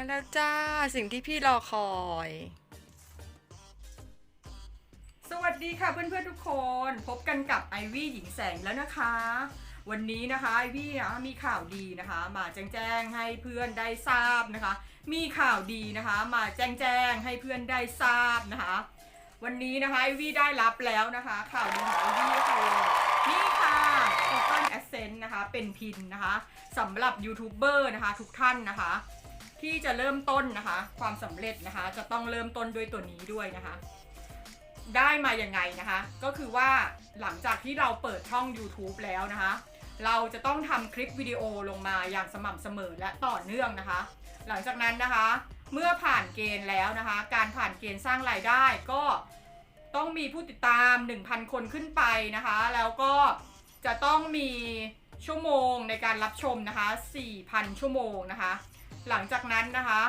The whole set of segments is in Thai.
าแล้วจ้า สิ่งที่พี่รอคอย สวัสดีค่ะเพื่อนๆทุกคน พบกันกับไอวี่หญิงแสงแล้วนะคะ วันนี้นะคะไอวี่นะมีข่าวดีนะคะ มาแจ้งแจ้งให้เพื่อนได้ทราบนะคะ มีข่าวดีนะคะ มาแจ้งแจ้งให้เพื่อนได้ทราบนะคะ วันนี้นะคะไอวี่ได้รับแล้วนะคะ ข่าวดีของไอวี่คือนี่ค่ะ Google Adsense นะคะ เป็นพินนะคะสำหรับยูทูบเบอร์นะคะ ทุกท่านนะคะ ที่จะเริ่มต้นนะคะ ความสำเร็จนะคะ จะต้องเริ่มต้นด้วยตัวนี้ด้วยนะคะ ได้มาอย่างไงนะคะ ก็คือว่าหลังจากที่เราเปิดช่อง YouTube แล้วนะคะ เราจะต้องทำคลิปวิดีโอลงมาอย่างสม่ำเสมอและต่อเนื่องนะคะ หลังจากนั้นนะคะ เมื่อผ่านเกณฑ์แล้วนะคะ การผ่านเกณฑ์สร้างรายได้ก็ต้องมีผู้ติดตาม 1,000 คนขึ้นไปนะคะ แล้วก็จะต้องมีชั่วโมงในการรับชมนะคะ 4,000 ชั่วโมงนะคะ หลังจากนั้นนะคะ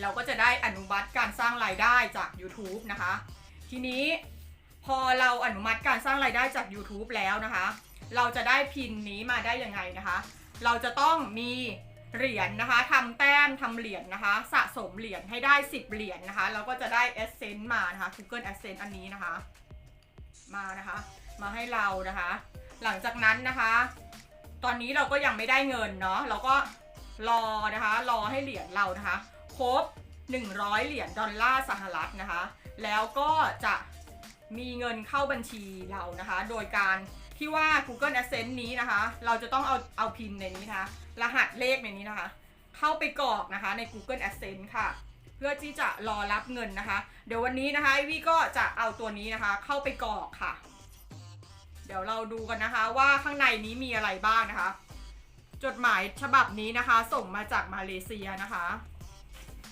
เราก็จะได้อนุมัติการสร้างรายได้จาก YouTube นะคะ ทีนี้พอเราอนุมัติการสร้างรายได้จาก YouTube แล้วนะคะ เราจะได้พินนี้มาได้ยังไงนะคะ เราจะต้องมีเหรียญนะคะทำแต้มทำเหรียญนะคะ สะสมเหรียญให้ได้ 10 เหรียญนะคะเราก็จะได้ a s c e n t มานะคะ Google Adsense อันนี้นะคะ มานะคะ มาให้เรานะคะ หลังจากนั้นนะคะ ตอนนี้เราก็ยังไม่ได้เงินเนาะเราก็ รอนะคะ รอให้เหรียญเรานะคะ ครบ 100 เหรียญดอลลาร์สหรัฐนะคะ แล้วก็จะมีเงินเข้าบัญชีเรานะคะ โดยการที่ว่า Google Adsense นี้นะคะ เราจะต้องเอาเอาพินในนี้นะคะ รหัสเลขในนี้นะคะ เข้าไปกรอกนะคะใน Google Adsense ค่ะ เพื่อที่จะรอรับเงินนะคะ เดี๋ยววันนี้นะคะวี่ก็จะเอาตัวนี้นะคะ เข้าไปกรอกค่ะ เดี๋ยวเราดูกันนะคะว่าข้างในนี้มีอะไรบ้างนะคะ จดหมายฉบับนี้นะคะ ส่งมาจากมาเลเซียนะคะ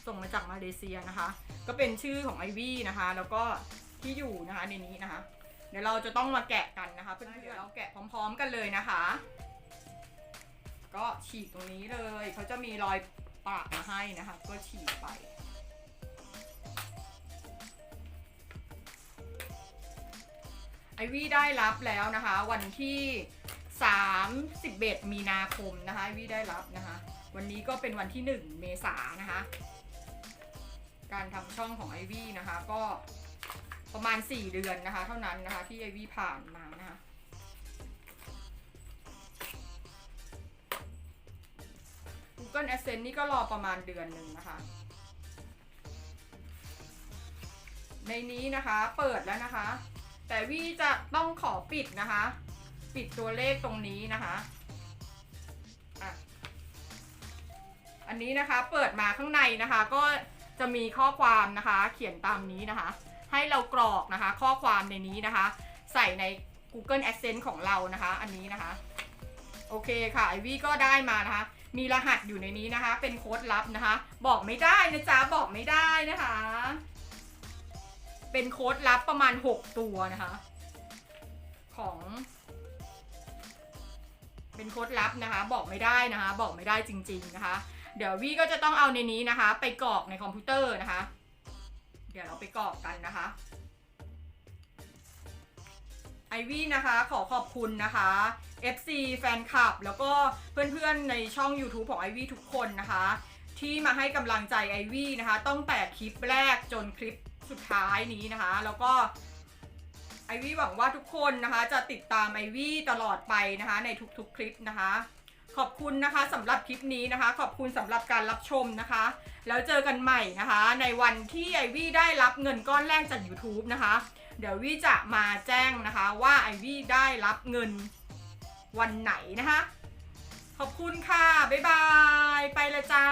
ส่งมาจากมาเลเซียนะคะ ก็เป็นชื่อของไอวี่นะคะ แล้วก็ที่อยู่นะคะในนี้นะคะ เดี๋ยวเราจะต้องมาแกะกันนะคะเพื่อนๆเราแกะพร้อม ๆ กันเลยนะคะ ก็ฉีกตรงนี้เลยเขาจะมีรอยปากมาให้นะคะ ก็ฉีกไปไอวี่ได้รับแล้วนะคะ วันที่ 31 มีนาคมนะคะวีได้รับนะคะ วันนี้ก็เป็นวันที่ 1 เมษานะคะ การทำช่องของไอวี่นะคะ ก็ประมาณ 4 เดือนนะคะ เท่านั้นนะคะที่ไอวี่ผ่านมานะคะ Google Adsense นี่ก็รอประมาณเดือนหนึ่งนะคะ ในนี้นะคะเปิดแล้วนะคะ แต่วี่จะต้องขอปิดนะคะ ปิดตัวเลขตรงนี้นะคะอะอันนี้นะคะเปิดมาข้างในนะคะ ก็จะมีข้อความนะคะ เขียนตามนี้นะคะ ให้เรากรอกนะคะ ข้อความในนี้นะคะ ใส่ใน Google Adsense ของเรานะคะ อันนี้นะคะ โอเคค่ะไอวี่ก็ได้มานะคะ มีรหัสอยู่ในนี้นะคะ เป็นโค้ดลับนะคะ บอกไม่ได้นะจ๊ะบอกไม่ได้นะคะ เป็นโค้ดลับประมาณ 6 ตัวนะคะ ของ เป็นโค้ดลับนะคะ บอกไม่ได้นะคะ บอกไม่ได้จริง ๆนะคะ เดี๋ยววี่ก็จะต้องเอาในนี้นะคะ ไปกรอกในคอมพิวเตอร์นะคะ เดี๋ยวเราไปกรอกกันนะคะไอวี่นะคะขอขอบคุณนะคะ FC แฟนคลับ แล้วก็เพื่อนๆในช่อง YouTube ของไอวี่ทุกคนนะคะ ที่มาให้กำลังใจไอวี่นะคะตั้งแต่คลิปแรกจนคลิปสุดท้ายนี้นะคะ แล้วก็ ไอวี่หวังว่าทุกคนนะคะจะติดตามไอวี่ตลอดไปนะคะ ในทุกๆคลิปนะคะ ขอบคุณนะคะสำหรับคลิปนี้นะคะ ขอบคุณสำหรับการรับชมนะคะ แล้วเจอกันใหม่นะคะ ในวันที่ไอวี่ได้รับเงินก้อนแรกจาก YouTube นะคะ เดี๋ยววี่จะมาแจ้งนะคะว่าไอวี่ได้รับเงินวันไหนนะคะ ขอบคุณค่ะ บ๊ายบาย ไปลยจ้า